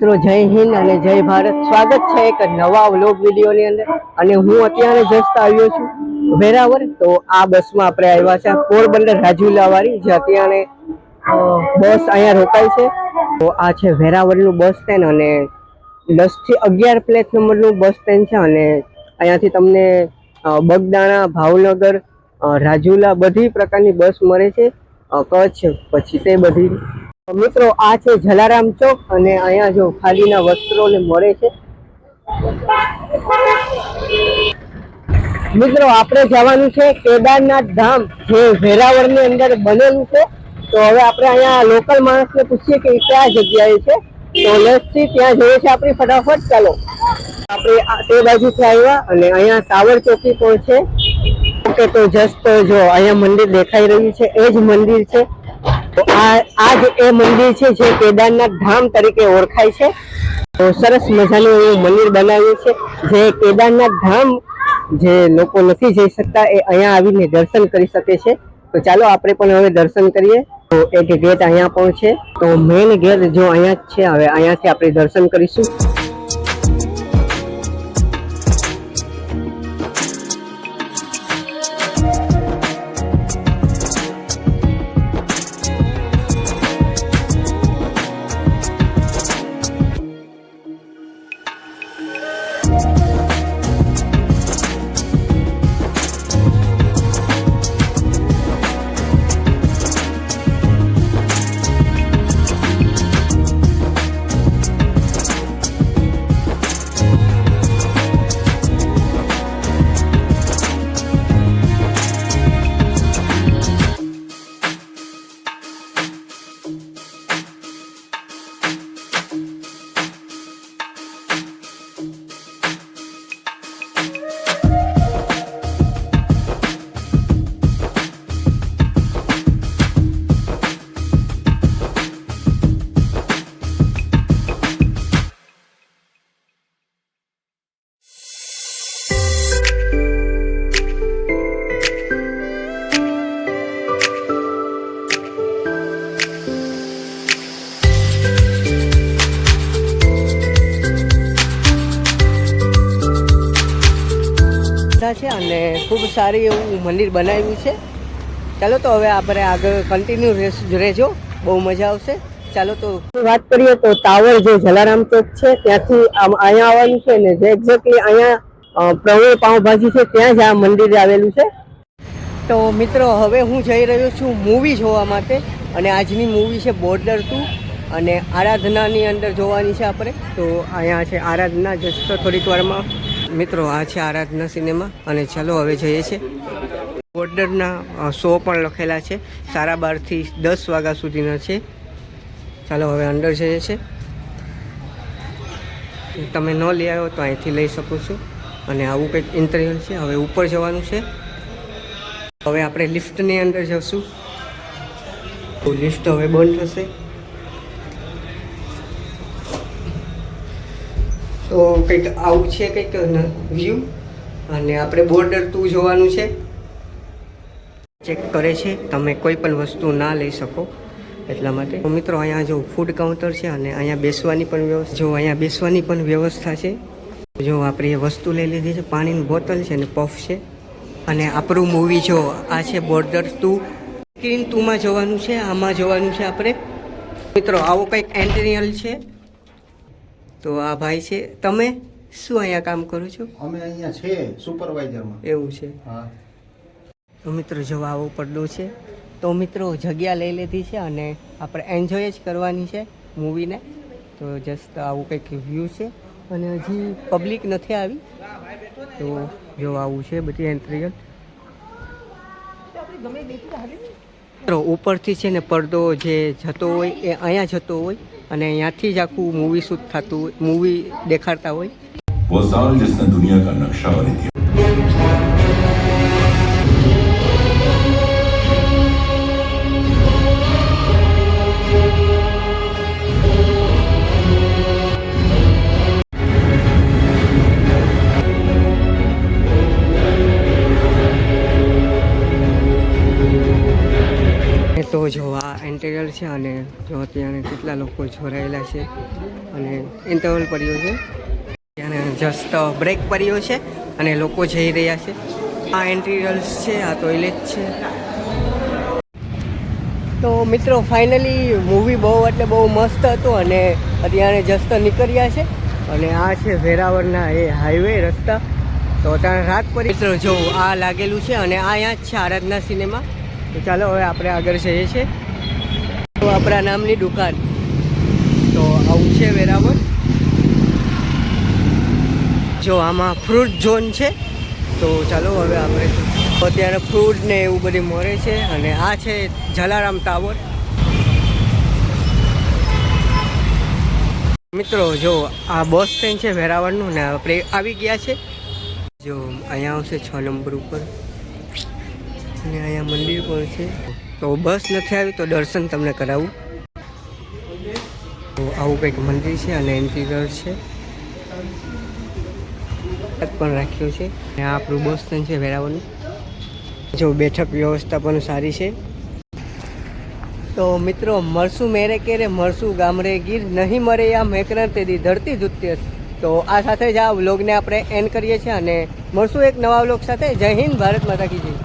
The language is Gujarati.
મિત્રો, જય હિન્દ અને જય ભારત. સ્વાગત છે એક નવા વ્લોગ વિડીયોની અંદર. અને હું અત્યારે જસ્ટ આવ્યો છું વેરાવર તો આ બસમાં આપણે આવ્યા છે પોરબંદર રાજુલા વાળી જે અત્યારે બસ અહીંયા રોકાય છે. તો આ છે વેરાવળનું બસ સ્ટેન્ડ અને દસથી અગિયાર પ્લેટ નંબરનું બસ સ્ટેન્ડ છે. અને અહીંયાથી તમને બગદાણા, ભાવનગર રાજુલા બધી પ્રકારની બસ મળે છે. કચ્છ, પછી તે બધી. મિત્રો, આ છે જલારામ ચોક અને અહીંયા જો ખાદીના વસ્ત્રોને મળે છે. મિત્રો, આપણે જવાનું છે કેદારનાથ ધામ, જે વેરાવળની અંદર બનેલું છે. તો હવે આપણે અહીંયા લોકલ માણસને પૂછીએ કે કયા જગ્યાએ છે. તો લસથી ત્યાં જઈએ છે આપણી ફટાફટ. ચાલો. આપણે તે બાજુથી આવ્યા અને અહીંયા સાવર ચોકી પણ છે. ઓકે તો જસ્ટ જો અહીંયા મંદિર દેખાઈ રહ્યું છે, એ જ મંદિર છે. તો આ આ એ મંદિર છે જે કેદારનાથ ધામ તરીકે ઓળખાય છે. તો સરસ મજાનું એવું મંદિર બનાવ્યું છે. જે કેદારનાથ ધામ જે લોકો નથી જઈ શકતા, એ અહીંયા આવીને દર્શન કરી શકે છે. તો ચાલો આપણે પણ હવે દર્શન કરીએ. તો એક ગેટ અહીંયા પણ છે. તો મેઇન ગેટ જો અહીંયા જ છે, હવે અહીંયાથી આપણે દર્શન કરીશું. બધા છે અને ખૂબ સારી એવું મંદિર બનાવ્યું છે. ચાલો તો હવે આપણે આગળ કન્ટિન્યુ રહેજો. બહુ મજા આવશે. ચાલો તો વાત કરીએ તો ટાવર જે જલારામ ચોક છે ત્યાંથી અહીંયા આવવાનું છે ને જે એક્ઝેક્ટલી અહીંયા અ, પ્રવીણ પાઉંભાજી છે ત્યાં જ આ મંદિર આવેલું છે. તો મિત્રો હવે હું જઈ રહ્યો છું મૂવી જોવા માટે અને આજની મૂવી છે બોર્ડર ટુ અને આરાધનાની અંદર જોવાની છે આપણે. તો અહીંયા છે આરાધના જસ્ટ થોડીક વારમાં મિત્રો, આ છે આરાધના સિનેમા અને ચલો હવે જઈએ છે બોર્ડરના શો પણ લખેલા છે. સાડા બારથી દસ વાગ્યા સુધીના છે. ચાલો હવે અંદર જઈએ છે તમે ન લઈ આવ્યો તો અહીંથી લઈ શકો છો. અને આવું કંઈક ઇન્ટરવ્યુ છે. હવે ઉપર જવાનું છે. હવે આપણે લિફ્ટની અંદર જશું. તો લિફ્ટ હવે બંધ થશે. તો કંઈક આવું છે કંઈક વ્યૂ અને આપણે બોર્ડર ટુ જોવાનું છે. ચેક કરે છે. તમે કોઈ પણ વસ્તુ ના લઈ શકો એટલા માટે. મિત્રો, અહીંયા જો ફૂડ કાઉન્ટર છે અને અહીંયા બેસવાની પણ વ્યવસ્થા જો અહીંયા બેસવાની પણ વ્યવસ્થા છે. જો આપણે વસ્તુ લઈ લીધી છે, પાણીની બોટલ છે અને પફ છે. અને આપણું મૂવી જો આ છે બોર્ડર ટુ સ્ક્રીન ટુમાં જવાનું છે, આમાં જવાનું છે આપણે. મિત્રો, આવો કંઈક એન્ટિરિયલ છે. તો આ ભાઈ છે. તમે શું અહીંયા કામ કરો છો? અમે અહીંયા છે સુપરવાઇઝરમાં એવું છે. હા. તો મિત્રો જો આવો પડદો છે. તો મિત્રો જગ્યા લઈ લીધી છે અને આપણે એન્જોય જ કરવાની છે મૂવીને તો જસ્ટ આવું કંઈક વ્યૂ છે. અને હજી પબ્લિક નથી આવી. તો જો આવું છે બધી એન્ટ્રીયલ મિત્રો ઉપરથી છે ને પડદો જે જતો હોય એ અહીંયા જતો હોય. અને અહીંયાથી જ આખું મૂવી શૂટ થતું હોય મૂવી દેખાડતા હોય वो साल जिसने दुनिया का नक्शा बदल दिया છે અને જો ત્યાં કેટલા લોકો જોડાયેલા છે અને ઇન્ટરવલ પડ્યો છે. ત્યાં જસ્ટ બ્રેક પડ્યો છે અને લોકો જઈ રહ્યા છે. આ એન્ટ્રીયલ્સ છે, આ ટોયલેટ છે. તો મિત્રો ફાઇનલી મૂવી બહુ એટલે બહુ મસ્ત હતું અને અત્યારે જસ્ટ નીકળ્યા છે. અને આ છે વેરાવળના એ હાઈવે રસ્તા. તો ત્યાં રાત પડી મિત્રો, જો આ લાગેલું છે અને આ અહીંયા જ છે આરાધના સિનેમા તો ચાલો હવે આપણે આગળ જઈએ છીએ. તો આપણા નામની દુકાન. તો આવું છે વેરાવળ. જો આમાં ફ્રૂટ ઝોન છે, તો ચાલો હવે આપણે અત્યારે ફ્રૂટ ને એવું બધું મળે છે અને આ છે જલારામ ટાવર મિત્રો, જો આ બસ સ્ટેન્ડ છે વેરાવળનું ને આપણે આવી ગયા છે. જો અહીંયા આવશે છ નંબર ઉપર. અને અહીંયા મંદિર પણ છે. તો બસ નથી આવી, તો દર્શન તમને કરાવું. તો આવું કંઈક મંદિર છે અને ઇન્ટિરિયર છે. પણ રાખ્યો છે. આ આપણું બસ સ્ટેન્ડ છે વેરાવળનું. જો બેઠક વ્યવસ્થા પણ સારી છે. તો મિત્રો મળશું મેરે કેરે મળશું ગામડે ગીર નહીં મરે આ મેકરણ તેથી ધરતી ધુત્ય તો આ સાથે જ આ વ્લોગને આપણે એન્ડ કરીએ છીએ અને મળશું એક નવા વ્લોગ સાથે જય હિન્દ, ભારત માતા કી